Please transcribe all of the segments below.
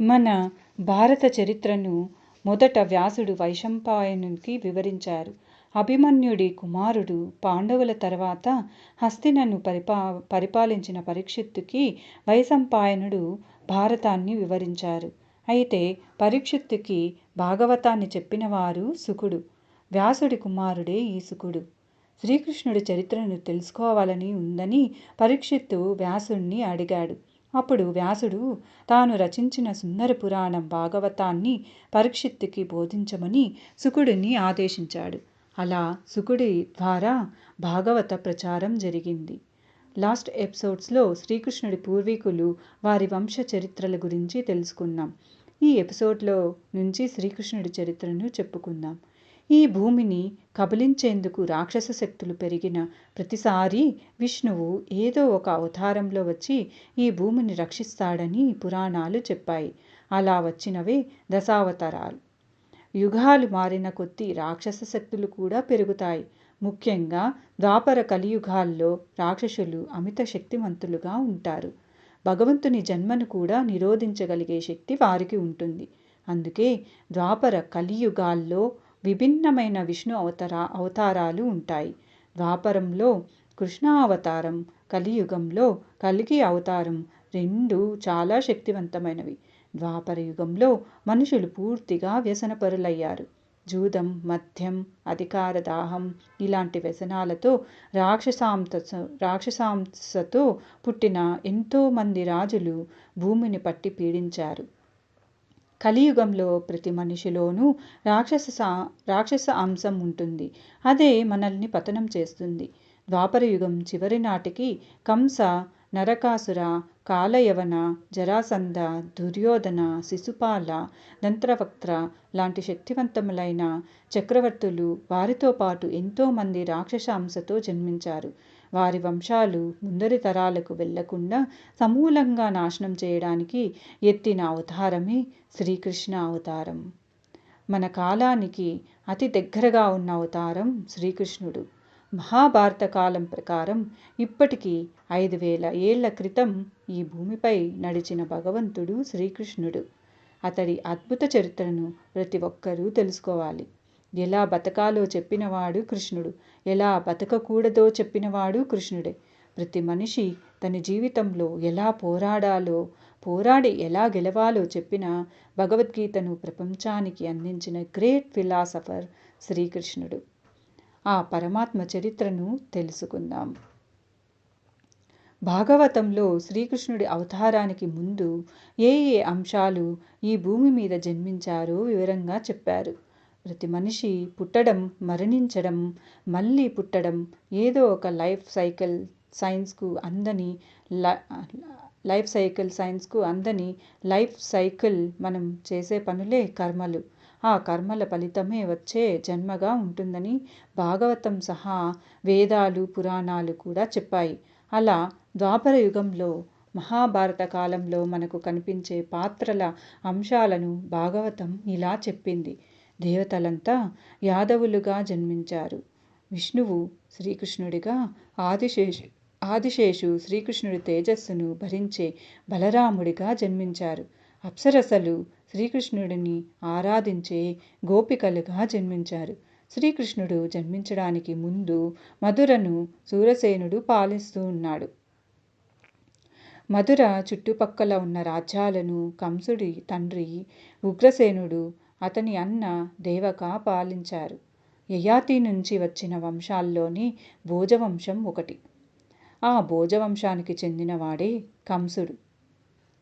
మన భారత చరిత్రను మొదట వ్యాసుడు వైశంపాయనునికి వివరించారు. అభిమన్యుడి కుమారుడు పాండవుల తర్వాత హస్తినను పరిపా పరిపాలించిన పరీక్షిత్తుకి వైశంపాయనుడు భారతాన్ని వివరించారు. అయితే పరీక్షిత్తుకి భాగవతాన్ని చెప్పినవారు సుకుడు. వ్యాసుడి కుమారుడే ఈ సుకుడు. శ్రీకృష్ణుడి చరిత్రను తెలుసుకోవాలని ఉందని పరీక్షిత్తు వ్యాసుణ్ణి అడిగాడు. అప్పుడు వ్యాసుడు తాను రచించిన సుందర పురాణం భాగవతాన్ని పరీక్షిత్తుకి బోధించమని సుకుడిని ఆదేశించాడు. అలా సుకుడి ద్వారా భాగవత ప్రచారం జరిగింది. లాస్ట్ ఎపిసోడ్స్లో శ్రీకృష్ణుడి పూర్వీకులు వారి వంశ చరిత్రల గురించి తెలుసుకున్నాం ఈ ఎపిసోడ్లో నుంచి శ్రీకృష్ణుడి చరిత్రను చెప్పుకుందాం. ఈ భూమిని కబలించేందుకు రాక్షస శక్తులు పెరిగిన ప్రతిసారి విష్ణువు ఏదో ఒక అవతారంలో వచ్చి ఈ భూమిని రక్షిస్తాడని పురాణాలు చెప్పాయి. అలా వచ్చినవే దశావతారాలు. యుగాలు మారిన కొద్దీ రాక్షస శక్తులు కూడా పెరుగుతాయి. ముఖ్యంగా ద్వాపర కలియుగాల్లో రాక్షసులు అమిత శక్తివంతులుగా ఉంటారు. భగవంతుని జన్మను కూడా నిరోధించగలిగే శక్తి వారికి ఉంటుంది. అందుకే ద్వాపర కలియుగాల్లో విభిన్నమైన విష్ణు అవతార అవతారాలు ఉంటాయి. ద్వాపరంలో కృష్ణ అవతారం కలియుగంలో కలిగి అవతారం రెండు చాలా శక్తివంతమైనవి. ద్వాపర యుగంలో మనుషులు పూర్తిగా వ్యసనపరులయ్యారు. జూదం మద్యం అధికార దాహం ఇలాంటి వ్యసనాలతో రాక్షసాంత రాక్షసాంసతో పుట్టిన ఎంతోమంది రాజులు భూమిని పట్టి పీడించారు. కలియుగంలో ప్రతి మనిషిలోనూ రాక్షస రాక్షస అంశం ఉంటుంది. అదే మనల్ని పతనం చేస్తుంది. ద్వాపరయుగం చివరి నాటికి కంస నరకాసుర కాలయవన జరాసంధ దుర్యోధన శిశుపాల దంత్రవక్త్ర లాంటి శక్తివంతములైన చక్రవర్తులు వారితో పాటు ఎంతోమంది రాక్షస అంశతో జన్మించారు. వారి వంశాలు ముందరి తరాలకు వెళ్ళకుండా సమూలంగా నాశనం చేయడానికి ఎత్తిన అవతారమే శ్రీకృష్ణ అవతారం. మన కాలానికి అతి దగ్గరగా ఉన్న అవతారం శ్రీకృష్ణుడు. మహాభారత కాలం ప్రకారం ఇప్పటికీ ఐదు వేల ఏళ్ళ క్రితం ఈ భూమిపై నడిచిన భగవంతుడు శ్రీకృష్ణుడు. అతడి అద్భుత చరిత్రను ప్రతి ఒక్కరూ తెలుసుకోవాలి. ఎలా బతకాలో చెప్పినవాడు కృష్ణుడు. ఎలా బతకకూడదో చెప్పినవాడు కృష్ణుడే. ప్రతి మనిషి తన జీవితంలో ఎలా పోరాడాలో పోరాడి ఎలా గెలవాలో చెప్పిన భగవద్గీతను ప్రపంచానికి అందించిన గ్రేట్ ఫిలాసఫర్ శ్రీకృష్ణుడు. ఆ పరమాత్మ చరిత్రను తెలుసుకుందాం. భాగవతంలో శ్రీకృష్ణుడి అవతారానికి ముందు ఏ ఏ అంశాలు ఈ భూమి మీద జన్మించారో వివరంగా చెప్పారు. ప్రతి మనిషి పుట్టడం మరణించడం మళ్ళీ పుట్టడం ఏదో ఒక లైఫ్ సైకిల్ సైన్స్కు అందని లైఫ్ సైకిల్ సైన్స్కు అందని లైఫ్ సైకిల్ మనం చేసే పనులే కర్మలు. ఆ కర్మల ఫలితమే వచ్చే జన్మగా ఉంటుందని భాగవతం సహా వేదాలు పురాణాలు కూడా చెప్పాయి. అలా ద్వాపర యుగంలో మహాభారత కాలంలో మనకు కనిపించే పాత్రల అంశాలను భాగవతం ఇలా చెప్పింది. దేవతలంతా యాదవులుగా జన్మించారు. విష్ణువు శ్రీకృష్ణుడిగా ఆదిశేషు ఆదిశేషు శ్రీకృష్ణుడి తేజస్సును భరించే బలరాముడిగా జన్మించారు. అప్సరసలు శ్రీకృష్ణుడిని ఆరాధించే గోపికలుగా జన్మించారు. శ్రీకృష్ణుడు జన్మించడానికి ముందు మధురను సూరసేనుడు పాలిస్తూ ఉన్నాడు. మధుర చుట్టుపక్కల ఉన్న రాజ్యాలను కంసుడి తండ్రి ఉగ్రసేనుడు అతని అన్న దేవక పాలించారు. యయాతి నుంచి వచ్చిన వంశాల్లోని భోజవంశం ఒకటి. ఆ భోజవంశానికి చెందినవాడే కంసుడు.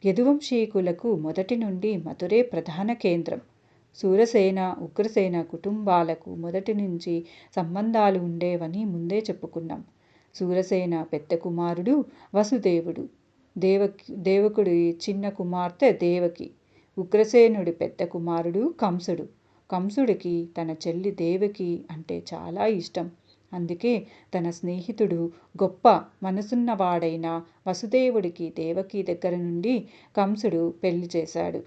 యదువంశీకులకు మొదటి నుండి మధురే ప్రధాన కేంద్రం. సూరసేన ఉగ్రసేన కుటుంబాలకు మొదటి నుంచి సంబంధాలు ఉండేవని ముందే చెప్పుకున్నాం. సూరసేన పెద్ద కుమారుడు వసుదేవుడు. దేవకి దేవకుడి చిన్న కుమార్తె దేవకి. ఉగ్రసేనుడి పెద్ద కుమారుడు కంసుడు. కంసుడికి తన చెల్లి దేవకి అంటే చాలా ఇష్టం. అందుకే తన స్నేహితుడు గొప్ప మనసున్నవాడైన వసుదేవుడికి దేవకి దగ్గర నుండి కంసుడు పెళ్ళి చేశాడు.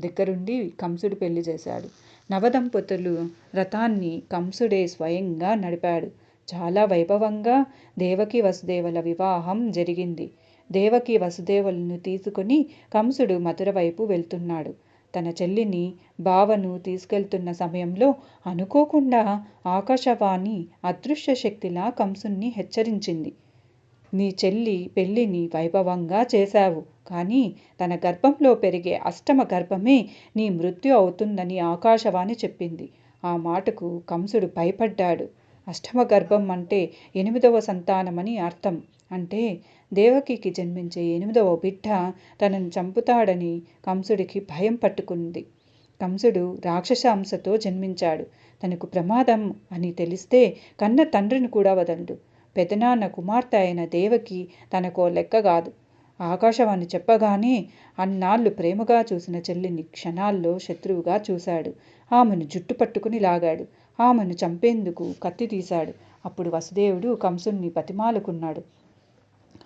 దగ్గరుండి కంసుడు పెళ్ళి చేశాడు. నవదంపతులు రథాన్ని కంసుడే స్వయంగా నడిపాడు. చాలా వైభవంగా దేవకి వసుదేవుల వివాహం జరిగింది. దేవకి వసుదేవులను తీసుకుని కంసుడు మథుర వైపు వెళ్తున్నాడు. తన చెల్లిని బావను తీసుకెళ్తున్న సమయంలో అనుకోకుండా ఆకాశవాణి అదృశ్య శక్తిలా కంసుణ్ణి హెచ్చరించింది. నీ చెల్లి పెళ్ళిని వైభవంగా చేశావు కానీ తన గర్భంలో పెరిగే అష్టమ గర్భమే నీ మృత్యు అవుతుందని ఆకాశవాణి చెప్పింది. ఆ మాటకు కంసుడు భయపడ్డాడు. అష్టమ గర్భం అంటే ఎనిమిదవ సంతానమని అర్థం. అంటే దేవకికి జన్మించే ఎనిమిదవ బిడ్డ తనను చంపుతాడని కంసుడికి భయం పట్టుకుంది. కంసుడు రాక్షసాంశతో జన్మించాడు. తనకు ప్రమాదం అని తెలిస్తే కన్న తండ్రిని కూడా వదలడు. పెదనాన్న కుమార్తె అయిన దేవకి తనకో లెక్క కాదు. ఆకాశవాణి చెప్పగానే అన్నాళ్ళు ప్రేమగా చూసిన చెల్లిని క్షణాల్లో శత్రువుగా చూశాడు. ఆమెను జుట్టు పట్టుకుని లాగాడు. ఆమెను చంపేందుకు కత్తి తీశాడు. అప్పుడు వసుదేవుడు కంసుణ్ణి బతిమాలుకున్నాడు.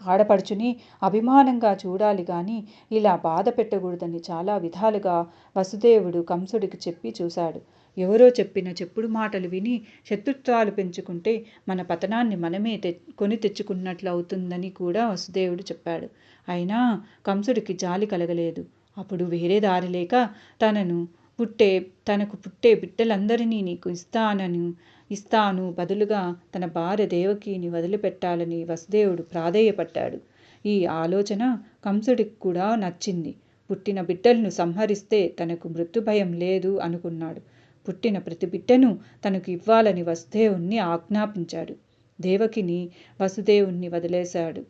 ఆడపడుచుని అభిమానంగా చూడాలి గాని ఇలా బాధ పెట్టకూడదని చాలా విధాలుగా వసుదేవుడు కంసుడికి చెప్పి చూశాడు. ఎవరో చెప్పిన చెప్పుడు మాటలు విని శత్రుత్వాలు పెంచుకుంటే మన పతనాన్ని మనమే తె కొని తెచ్చుకున్నట్లు అవుతుందని కూడా వసుదేవుడు చెప్పాడు. అయినా కంసుడికి జాలి కలగలేదు. అప్పుడు వేరే దారి లేక తనను పుట్టే తనకు పుట్టే బిడ్డలందరినీ నీకు ఇస్తానను ఇస్తాను. బదులుగా తన భార్య దేవకిని వదిలిపెట్టాలని వసుదేవుడు ప్రాధేయపడ్డాడు. ఈ ఆలోచన కంసుడికి కూడా నచ్చింది. పుట్టిన బిడ్డలను సంహరిస్తే తనకు మృత్యుభయం లేదు అనుకున్నాడు. పుట్టిన ప్రతి బిడ్డను తనకు ఇవ్వాలని వసుదేవుణ్ణి ఆజ్ఞాపించాడు. దేవకిని వసుదేవుణ్ణి వదిలేశాడు.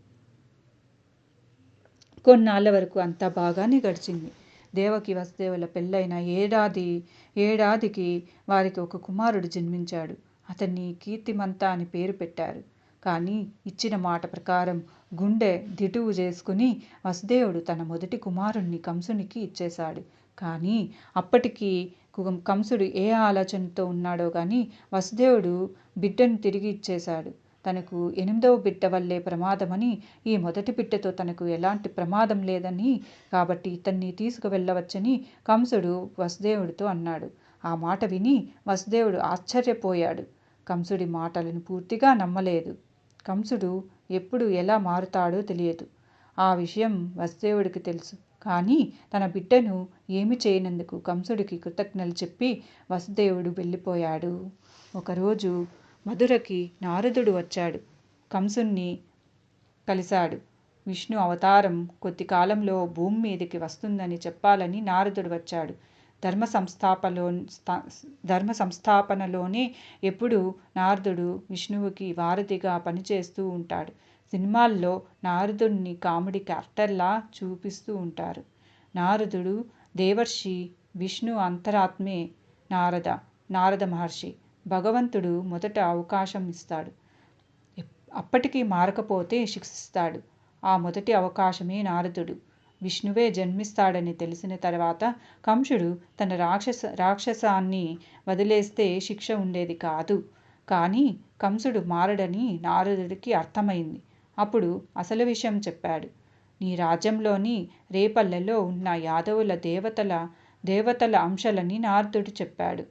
కొన్నాళ్ళ వరకు అంతా బాగానే గడిచింది. దేవకి వసుదేవుల పెళ్ళైన ఏడాది ఏడాదికి వారికి ఒక కుమారుడు జన్మించాడు. అతన్ని కీర్తిమంత అని పేరు పెట్టారు. కానీ ఇచ్చిన మాట ప్రకారం గుండె దిటువు చేసుకుని వసుదేవుడు తన మొదటి కుమారుణ్ణి కంసునికి ఇచ్చేశాడు. కానీ అప్పటికి కంసుడు ఏ ఆలోచనతో ఉన్నాడో కానీ వసుదేవుడు బిడ్డను తిరిగి ఇచ్చేశాడు. తనకు ఎనిమిదవ బిడ్డ వల్లే ప్రమాదమని ఈ మొదటి బిడ్డతో తనకు ఎలాంటి ప్రమాదం లేదని కాబట్టి ఇతన్ని తీసుకువెళ్ళవచ్చని కంసుడు వసుదేవుడితో అన్నాడు. ఆ మాట విని వసుదేవుడు ఆశ్చర్యపోయాడు. కంసుడి మాటలను పూర్తిగా నమ్మలేదు. కంసుడు ఎప్పుడు ఎలా మారుతాడో తెలియదు. ఆ విషయం వసుదేవుడికి తెలుసు. కానీ తన బిడ్డను ఏమి చేయనందుకు కంసుడికి కృతజ్ఞతలు చెప్పి వసుదేవుడు వెళ్ళిపోయాడు. ఒకరోజు మధురకి నారదుడు వచ్చాడు. కంసుణ్ణి కలిశాడు. విష్ణు అవతారం కొద్ది కాలంలో భూమి మీదకి వస్తుందని చెప్పాలని నారదుడు వచ్చాడు. ధర్మ సంస్థాపలో ధర్మ సంస్థాపనలోనే ఎప్పుడు నారదుడు విష్ణువుకి వారధిగా పనిచేస్తూ ఉంటాడు. సినిమాల్లో నారదుడిని కామెడీ క్యారెక్టర్లా చూపిస్తూ ఉంటారు. నారదుడు దేవర్షి విష్ణు అంతరాత్మే నారద నారద మహర్షి. భగవంతుడు మొదట అవకాశం ఇస్తాడు. అప్పటికీ మారకపోతే శిక్షిస్తాడు. ఆ మొదటి అవకాశమే నారదుడు. విష్ణువే జన్మిస్తాడని తెలిసిన తర్వాత కంసుడు తన రాక్షస రాక్షసాన్ని వదిలేస్తే శిక్ష ఉండేది కాదు. కానీ కంసుడు మారడని నారదుడికి అర్థమైంది. అప్పుడు అసలు విషయం చెప్పాడు. నీ రాజ్యంలోని రేపల్లెలో ఉన్న యాదవుల దేవతల దేవతల అంశాలని నారదుడు చెప్పాడు.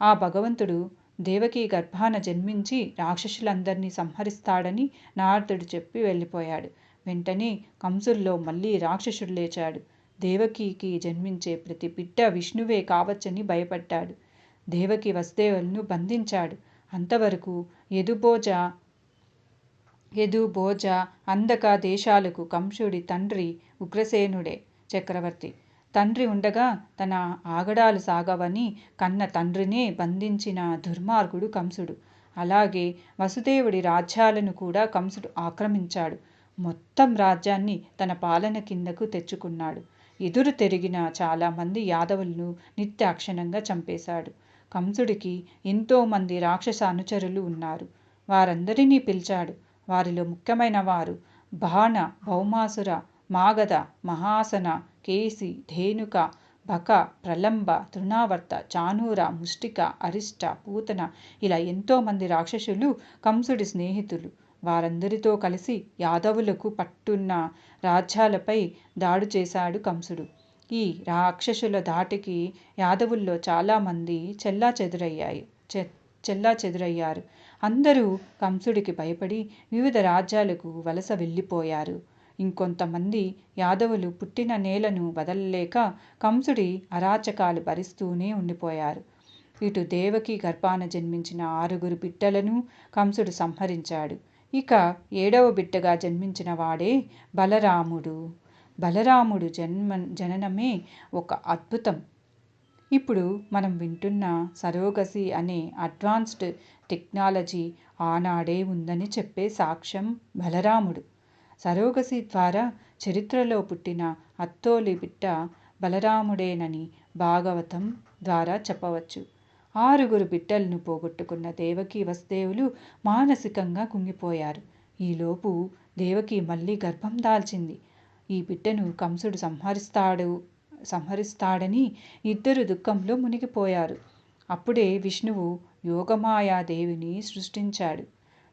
ఆ భగవంతుడు దేవకి గర్భాన జన్మించి రాక్షసులందరినీ సంహరిస్తాడని నారదుడు చెప్పి వెళ్ళిపోయాడు. వెంటనే కంసుల్లో మళ్ళీ రాక్షసుడు లేచాడు. దేవకికి జన్మించే ప్రతి బిడ్డ విష్ణువే కావచ్చని భయపడ్డాడు. దేవకి వసుదేవులను బంధించాడు. అంతవరకు ఎదుబోజ భోజ అందక దేశాలకు కంసుడి తండ్రి ఉగ్రసేనుడే చక్రవర్తి. తండ్రి ఉండగా తన ఆగడాలు సాగవని కన్న తండ్రినే బంధించిన దుర్మార్గుడు కంసుడు. అలాగే వసుదేవుడి రాజ్యాలను కూడా కంసుడు ఆక్రమించాడు. మొత్తం రాజ్యాన్ని తన పాలన కిందకు తెచ్చుకున్నాడు. ఎదురు తిరిగిన చాలామంది యాదవులను నిత్యాక్షణంగా చంపేశాడు. కంసుడికి ఎంతోమంది రాక్షస అనుచరులు ఉన్నారు. వారందరినీ పిలిచాడు. వారిలో ముఖ్యమైన వారు బాణ భౌమాసుర మాగధ మహాసన కేసి ధేనుక బక ప్రలంబ తృణావర్త చానూర ముష్టిక అరిష్ట పూతన ఇలా ఎంతోమంది రాక్షసులు కంసుడి స్నేహితులు. వారందరితో కలిసి యాదవులకు పట్టున్న రాజ్యాలపై దాడు చేశాడు కంసుడు. ఈ రాక్షసుల దాటికి యాదవుల్లో చాలామంది చెల్లా చెదురయ్యాయి చెల్లా చెదురయ్యారు అందరూ కంసుడికి భయపడి వివిధ రాజ్యాలకు వలస వెళ్ళిపోయారు. ఇంకొంతమంది యాదవులు పుట్టిన నేలను వదలలేక కంసుడి అరాచకాలు భరిస్తూనే ఉండిపోయారు. ఇటు దేవకి గర్భాన జన్మించిన ఆరుగురు బిడ్డలను కంసుడు సంహరించాడు. ఇక ఏడవ బిడ్డగా జన్మించిన వాడే బలరాముడు. బలరాముడు జన్మ జననమే ఒక అద్భుతం. ఇప్పుడు మనం వింటున్న సరోగసి అనే అడ్వాన్స్డ్ టెక్నాలజీ ఆనాడే ఉందని చెప్పే సాక్ష్యం బలరాముడు. సరోగసి ద్వారా చరిత్రలో పుట్టిన అత్తోలి బిడ్డ బలరాముడేనని భాగవతం ద్వారా చెప్పవచ్చు. ఆరుగురు బిడ్డలను పోగొట్టుకున్న దేవకి వసుదేవులు మానసికంగా కుంగిపోయారు. ఈలోపు దేవకి మళ్ళీ గర్భం దాల్చింది. ఈ బిడ్డను కంసుడు సంహరిస్తాడు సంహరిస్తాడని ఇద్దరు దుఃఖంలో మునిగిపోయారు. అప్పుడే విష్ణువు యోగమాయాదేవిని సృష్టించాడు.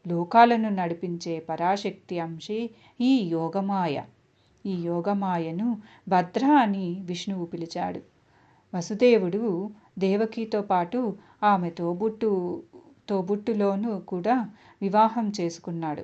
లోకాలను నడిపించే పరాశక్తి అంశే ఈ యోగమాయ. ఈ యోగమాయను భద్ర అని విష్ణువు పిలిచాడు. వసుదేవుడు దేవకితో పాటు ఆమె తోబుట్టు తోబుట్టులోను కూడా వివాహం చేసుకున్నాడు.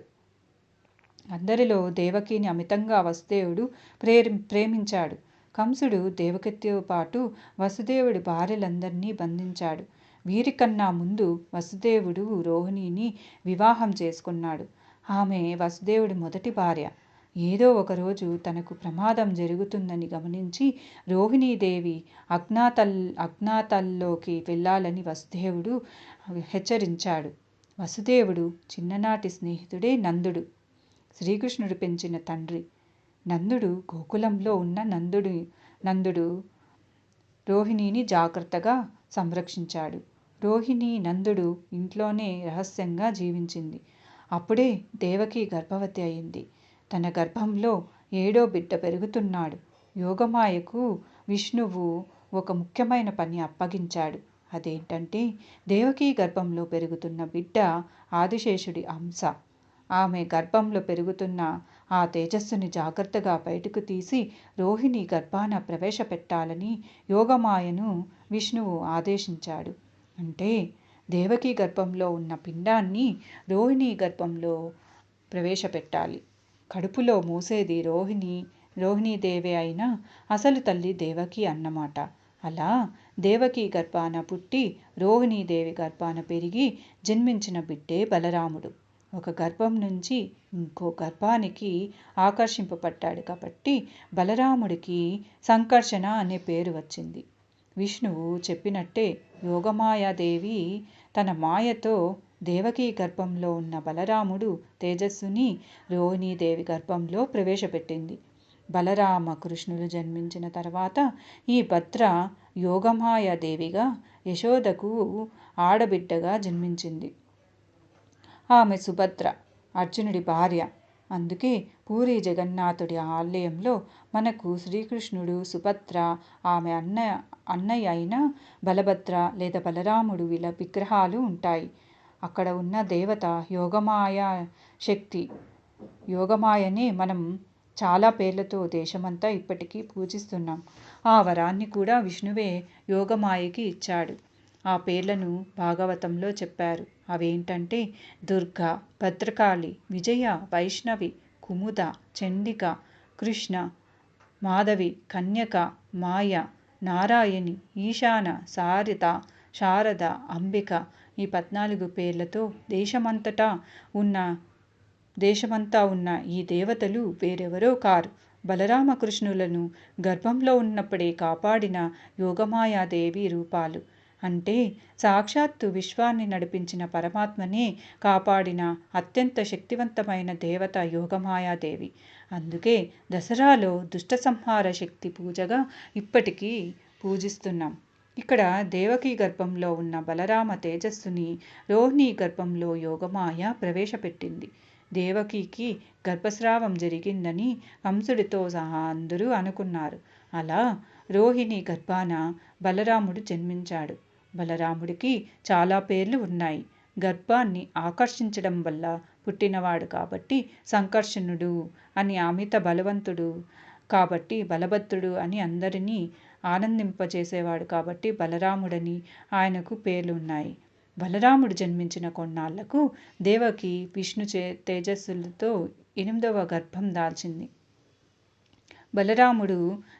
అందరిలో దేవకిని అమితంగా వసుదేవుడు ప్రేరి ప్రేమించాడు. కంసుడు దేవకితో పాటు వసుదేవుడి భార్యలందరినీ బంధించాడు. వీరికన్నా ముందు వసుదేవుడు రోహిణిని వివాహం చేసుకున్నాడు. ఆమె వసుదేవుడి మొదటి భార్య. ఏదో ఒకరోజు తనకు ప్రమాదం జరుగుతుందని గమనించి రోహిణీదేవి అజ్ఞాతల్ అజ్ఞాతల్లోకి వెళ్ళాలని వసుదేవుడు హెచ్చరించాడు. వసుదేవుడు చిన్ననాటి స్నేహితుడే నందుడు. శ్రీకృష్ణుడు పెంచిన తండ్రి. నందుడు గోకులంలో ఉన్న నందుడు నందుడు రోహిణిని జాగ్రత్తగా సంరక్షించాడు. రోహిణి నందుడు ఇంట్లోనే రహస్యంగా జీవించింది. అప్పుడే దేవకి గర్భవతి అయింది. తన గర్భంలో ఏడో బిడ్డ పెరుగుతున్నాడు. యోగమాయకు విష్ణువు ఒక ముఖ్యమైన పని అప్పగించాడు. అదేంటంటే దేవకీ గర్భంలో పెరుగుతున్న బిడ్డ ఆదిశేషుడి అంశ. ఆమె గర్భంలో పెరుగుతున్న ఆ తేజస్సుని జాగ్రత్తగా బయటకు తీసి రోహిణి గర్భాన ప్రవేశపెట్టాలని యోగమాయను విష్ణువు ఆదేశించాడు. అంటే దేవకీ గర్భంలో ఉన్న పిండాన్ని రోహిణి గర్భంలో ప్రవేశపెట్టాలి. కడుపులో మూసేది రోహిణి రోహిణీదేవే అయినా అసలు తల్లి దేవకి అన్నమాట. అలా దేవకి గర్భాన పుట్టి రోహిణీదేవి గర్భాన పెరిగి జన్మించిన బిడ్డే బలరాముడు. ఒక గర్భం నుంచి ఇంకో గర్భానికి ఆకర్షింపబడ్డాడు కాబట్టి బలరాముడికి సంకర్షణ అనే పేరు వచ్చింది. విష్ణువు చెప్పినట్టే యోగమాయాదేవి తన మాయతో దేవకీ గర్భంలో ఉన్న బలరాముడు తేజస్సుని రోహిణీదేవి గర్భంలో ప్రవేశపెట్టింది. బలరామ కృష్ణులు జన్మించిన తర్వాత ఈ భద్ర యోగమాయాదేవిగా యశోదకు ఆడబిడ్డగా జన్మించింది. ఆమె సుభద్ర అర్జునుడి భార్య. అందుకే పూరి జగన్నాథుడి ఆలయంలో మనకు శ్రీకృష్ణుడు సుభద్ర ఆమె అన్న అన్నయ్య అయిన బలభద్ర లేదా బలరాముడు వీళ్ళ విగ్రహాలు ఉంటాయి. అక్కడ ఉన్న దేవత యోగమాయ శక్తి. యోగమాయనే మనం చాలా పేర్లతో దేశమంతా ఇప్పటికీ పూజిస్తున్నాం. ఆ వరాన్ని కూడా విష్ణువే యోగమాయకి ఇచ్చాడు. ఆ పేర్లను భాగవతంలో చెప్పారు. అవేంటంటే దుర్గా భద్రకాళి విజయ వైష్ణవి కుముద చండిక కృష్ణ మాధవి కన్యక మాయ నారాయణి ఈశాన సారిత శారద అంబిక ఈ పద్నాలుగు పేర్లతో దేశమంతటా ఉన్న దేశమంతా ఉన్న ఈ దేవతలు వేరెవరో కారు. బలరామకృష్ణులను గర్భంలో ఉన్నప్పుడే కాపాడిన యోగమాయాదేవి రూపాలు. అంటే సాక్షాత్తు విశ్వాన్ని నడిపించిన పరమాత్మనే కాపాడిన అత్యంత శక్తివంతమైన దేవత యోగమాయాదేవి. అందుకే దసరాలో దుష్ట సంహార శక్తి పూజగా ఇప్పటికీ పూజిస్తున్నాం. ఇక్కడ దేవకి గర్భంలో ఉన్న బలరామ తేజస్సుని రోహిణి గర్భంలో యోగమాయ ప్రవేశపెట్టింది. దేవకికి గర్భస్రావం జరిగిందని కంసుడితో సహా అందరూ అనుకున్నారు. అలా రోహిణి గర్భాన బలరాముడు జన్మించాడు. బలరాముడికి చాలా పేర్లు ఉన్నాయి. గర్భాన్ని ఆకర్షించడం వల్ల పుట్టినవాడు కాబట్టి సంకర్షణుడు అని అమిత బలవంతుడు కాబట్టి బలభద్రుడు అని అందరినీ ఆనందింపజేసేవాడు కాబట్టి బలరాముడని ఆయనకు పేర్లు ఉన్నాయి. బలరాముడు జన్మించిన కొన్నాళ్ళకు దేవకి విష్ణు చే తేజస్సులతో ఎనిమిదవ గర్భం దాల్చింది. బలరాముడు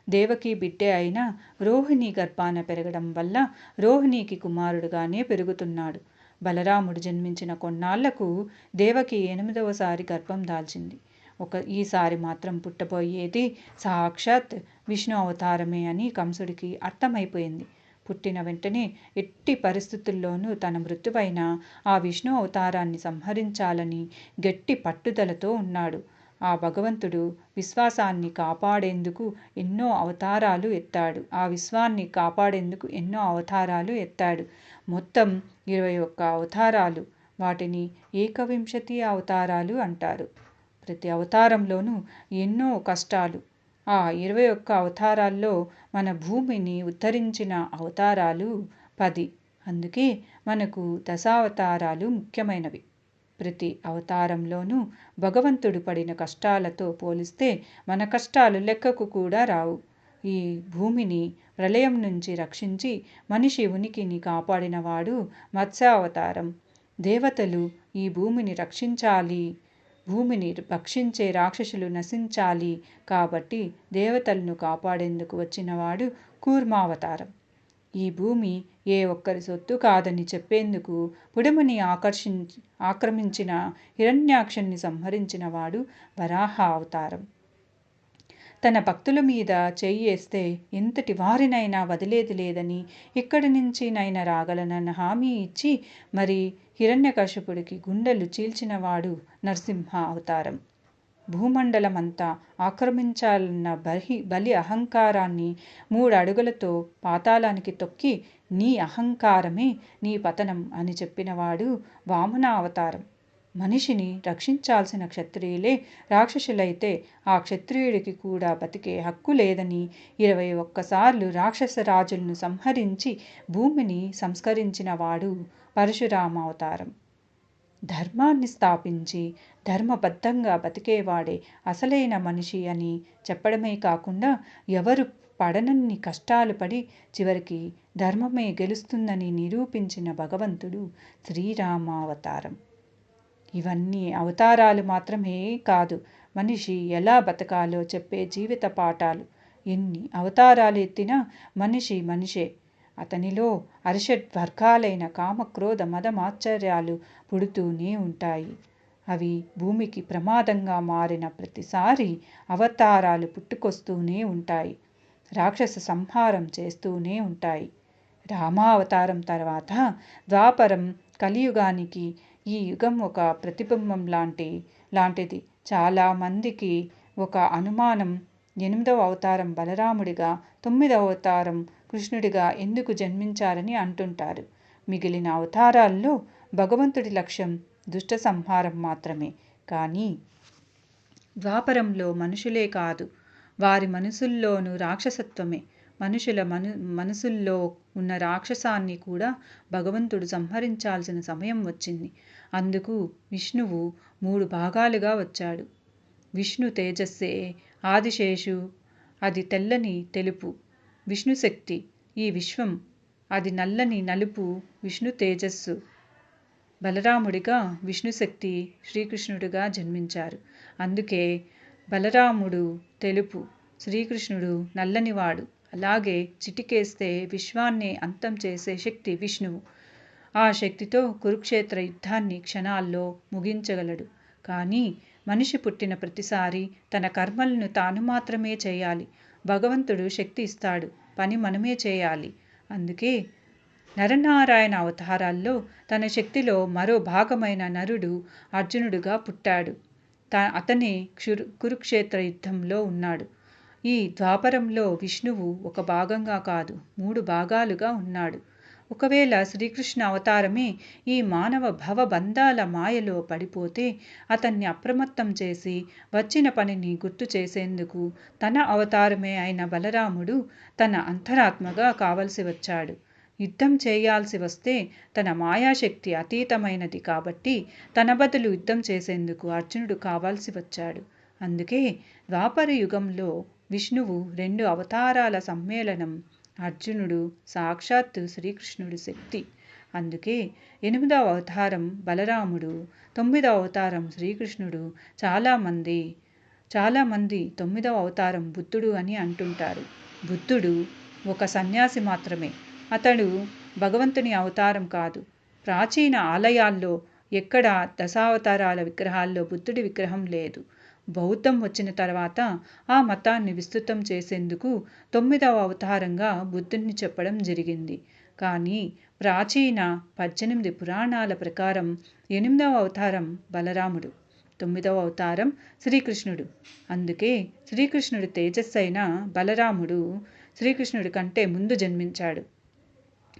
దేవకి బిడ్డే అయిన రోహిణి గర్భాన పెరగడం వల్ల రోహిణికి కుమారుడుగానే పెరుగుతున్నాడు. బలరాముడు జన్మించిన కొన్నాళ్ళకు దేవకి ఎనిమిదవసారి గర్భం దాల్చింది. ఒక ఈసారి మాత్రం పుట్టబోయేది సాక్షాత్ విష్ణు అవతారమే అని కంసుడికి అర్థమైపోయింది. పుట్టిన వెంటనే ఎట్టి పరిస్థితుల్లోనూ తన మృతువైన ఆ విష్ణు అవతారాన్ని సంహరించాలని గట్టి పట్టుదలతో ఉన్నాడు. ఆ భగవంతుడు విశ్వాసాన్ని కాపాడేందుకు ఎన్నో అవతారాలు ఎత్తాడు. ఆ విశ్వాన్ని కాపాడేందుకు ఎన్నో అవతారాలు ఎత్తాడు. మొత్తం ఇరవై ఒక్క అవతారాలు. వాటిని ఏకవింశతి అవతారాలు అంటారు. ప్రతి అవతారంలోనూ ఎన్నో కష్టాలు. ఆ ఇరవై ఒక్క అవతారాల్లో మన భూమిని ఉద్ధరించిన అవతారాలు పది. అందుకే మనకు దశావతారాలు ముఖ్యమైనవి. ప్రతి అవతారంలోనూ భగవంతుడు పడిన కష్టాలతో పోలిస్తే మన కష్టాలు లెక్కకు కూడా రావు. ఈ భూమిని ప్రళయం నుంచి రక్షించి మనిషి ఉనికిని కాపాడినవాడు మత్స్యావతారం. దేవతలు ఈ భూమిని రక్షించాలి భూమిని భక్షించే రాక్షసులు నశించాలి కాబట్టి దేవతలను కాపాడేందుకు వచ్చినవాడు కూర్మావతారం. ఈ భూమి ఏ ఒక్కరి సొత్తు కాదని చెప్పేందుకు పుడమని ఆకర్షించి ఆక్రమించిన హిరణ్యాక్షుణ్ణి సంహరించిన వాడు వరాహ అవతారం. తన భక్తుల మీద చెయ్యేస్తే ఇంతటి వారినైనా వదిలేది లేదని ఇక్కడి నుంచి నైనా రాగలనన్న హామీ ఇచ్చి మరి హిరణ్యకశపుడికి గుండెలు చీల్చినవాడు నరసింహ అవతారం. భూమండలమంతా ఆక్రమించాలన్న బలి బలి అహంకారాన్ని మూడు అడుగులతో పాతాళానికి తొక్కి నీ అహంకారమే నీ పతనం అని చెప్పినవాడు వామన అవతారం. మనిషిని రక్షించాల్సిన క్షత్రియులే రాక్షసులైతే ఆ క్షత్రియుడికి కూడా బతికే హక్కు లేదని ఇరవై ఒక్కసార్లు రాక్షస రాజులను సంహరించి భూమిని సంస్కరించిన వాడు పరశురామ అవతారం. ధర్మాన్ని స్థాపించి ధర్మబద్ధంగా బతికేవాడే అసలైన మనిషి అని చెప్పడమే కాకుండా ఎవరు పడనన్ని కష్టాలు పడి చివరికి ధర్మమే గెలుస్తుందని నిరూపించిన భగవంతుడు శ్రీరామావతారం. ఇవన్నీ అవతారాలు మాత్రమే కాదు. మనిషి ఎలా బతకాలో చెప్పే జీవిత పాఠాలు. ఎన్ని అవతారాలు ఎత్తినా మనిషి మనిషే. అతనిలో అరిషడ్ వర్గాలైన కామక్రోధ మదమాశ్చర్యాలు పుడుతూనే ఉంటాయి. అవి భూమికి ప్రమాదంగా మారిన ప్రతిసారి అవతారాలు పుట్టుకొస్తూనే ఉంటాయి. రాక్షస సంహారం చేస్తూనే ఉంటాయి. రామావతారం తర్వాత ద్వాపరం కలియుగానికి ఈ యుగం ఒక ప్రతిబింబం లాంటి లాంటిది. చాలామందికి ఒక అనుమానం. ఎనిమిదవ అవతారం బలరాముడిగా తొమ్మిదవ అవతారం కృష్ణుడిగా ఎందుకు జన్మించారని అంటుంటారు. మిగిలిన అవతారాల్లో భగవంతుడి లక్ష్యం దుష్ట సంహారం మాత్రమే. కానీ ద్వాపరంలో మనుషులే కాదు. వారి మనసుల్లోనూ రాక్షసత్వమే. మనుషుల మను మనసుల్లో ఉన్న రాక్షసాన్ని కూడా భగవంతుడు సంహరించాల్సిన సమయం వచ్చింది. అందుకు విష్ణువు మూడు భాగాలుగా వచ్చాడు. విష్ణు తేజస్సే ఆదిశేషు అది తెల్లని తెలుపు విష్ణు శక్తి ఈ విశ్వం అది నల్లని నలుపు విష్ణు తేజస్సు. బలరాముడిగా విష్ణుశక్తి శ్రీకృష్ణుడిగా జన్మించారు. అందుకే బలరాముడు తెలుపు శ్రీకృష్ణుడు నల్లనివాడు అలాగే చిటికేస్తే విశ్వాన్ని అంతం చేసే శక్తి విష్ణువు. ఆ శక్తితో కురుక్షేత్ర యుద్ధాన్ని క్షణాల్లో ముగించగలడు. కానీ మనిషి పుట్టిన ప్రతిసారి తన కర్మలను తాను మాత్రమే చేయాలి. భగవంతుడు శక్తి ఇస్తాడు. పని మనమే చేయాలి. అందుకే నరనారాయణ అవతారాల్లో తన శక్తిలో మరో భాగమైన నరుడు అర్జునుడుగా పుట్టాడు. త అతనే క్షురు కురుక్షేత్ర యుద్ధంలో ఉన్నాడు. ఈ ద్వాపరంలో విష్ణువు ఒక భాగంగా కాదు మూడు భాగాలుగా ఉన్నాడు. ఒకవేళ శ్రీకృష్ణ అవతారమే ఈ మానవ భవబంధాల మాయలో పడిపోతే అతన్ని అప్రమత్తం చేసి వచ్చిన పనిని గుర్తు చేసేందుకు తన అవతారమే అయిన బలరాముడు తన అంతరాత్మగా కావలసి వచ్చాడు. యుద్ధం చేయాల్సి వస్తే తన మాయాశక్తి అతీతమైనది కాబట్టి తన బదులు యుద్ధం చేసేందుకు అర్జునుడు కావాల్సి వచ్చాడు. అందుకే ద్వాపర యుగంలో విష్ణువు రెండు అవతారాల సమ్మేళనం. అర్జునుడు సాక్షాత్తు శ్రీకృష్ణుడు శక్తి. అందుకే ఎనిమిదవ అవతారం బలరాముడు తొమ్మిదవ అవతారం శ్రీకృష్ణుడు చాలామంది చాలామంది తొమ్మిదవ అవతారం బుద్ధుడు అని అంటుంటారు. బుద్ధుడు ఒక సన్యాసి మాత్రమే. అతడు భగవంతుని అవతారం కాదు. ప్రాచీన ఆలయాల్లో ఎక్కడ దశావతారాల విగ్రహాల్లో బుద్ధుడి విగ్రహం లేదు. బౌద్ధం వచ్చిన తర్వాత ఆ మతాన్ని విస్తృతం చేసేందుకు తొమ్మిదవ అవతారంగా బుద్ధుడిని చెప్పడం జరిగింది. కానీ ప్రాచీన పద్దెనిమిది పురాణాల ప్రకారం ఎనిమిదవ అవతారం బలరాముడు తొమ్మిదవ అవతారం శ్రీకృష్ణుడు. అందుకే శ్రీకృష్ణుడు తేజస్సైన బలరాముడు శ్రీకృష్ణుడి కంటే ముందు జన్మించాడు.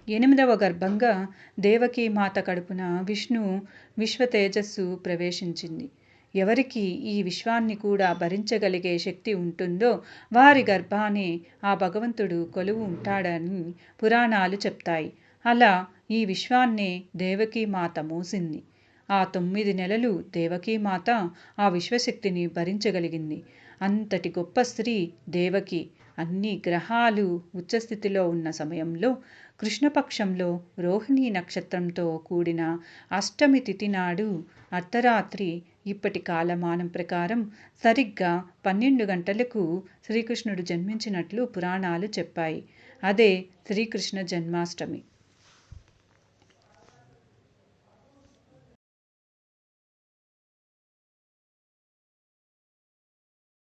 ఎనిమిదవ గర్భంగా దేవకీ మాత కడుపున విష్ణు విశ్వ తేజస్సు ప్రవేశించింది. ఎవరికి ఈ విశ్వాన్ని కూడా భరించగలిగే శక్తి ఉంటుందో వారి గర్భానే ఆ భగవంతుడు కొలువు ఉంటాడని పురాణాలు చెప్తాయి. అలా ఈ విశ్వాన్నే దేవకీ మాత మోసింది. ఆ తొమ్మిది నెలలు దేవకీ మాత ఆ విశ్వశక్తిని భరించగలిగింది. అంతటి గొప్ప స్త్రీ దేవకి అన్ని గ్రహాలు ఉచ్చస్థితిలో ఉన్న సమయంలో కృష్ణపక్షంలో రోహిణీ నక్షత్రంతో కూడిన అష్టమి తిథి నాడు అర్ధరాత్రి ఇప్పటి కాలమానం ప్రకారం సరిగ్గా పన్నెండు గంటలకు శ్రీకృష్ణుడు జన్మించినట్లు పురాణాలు చెప్పాయి. అదే శ్రీకృష్ణ జన్మాష్టమి.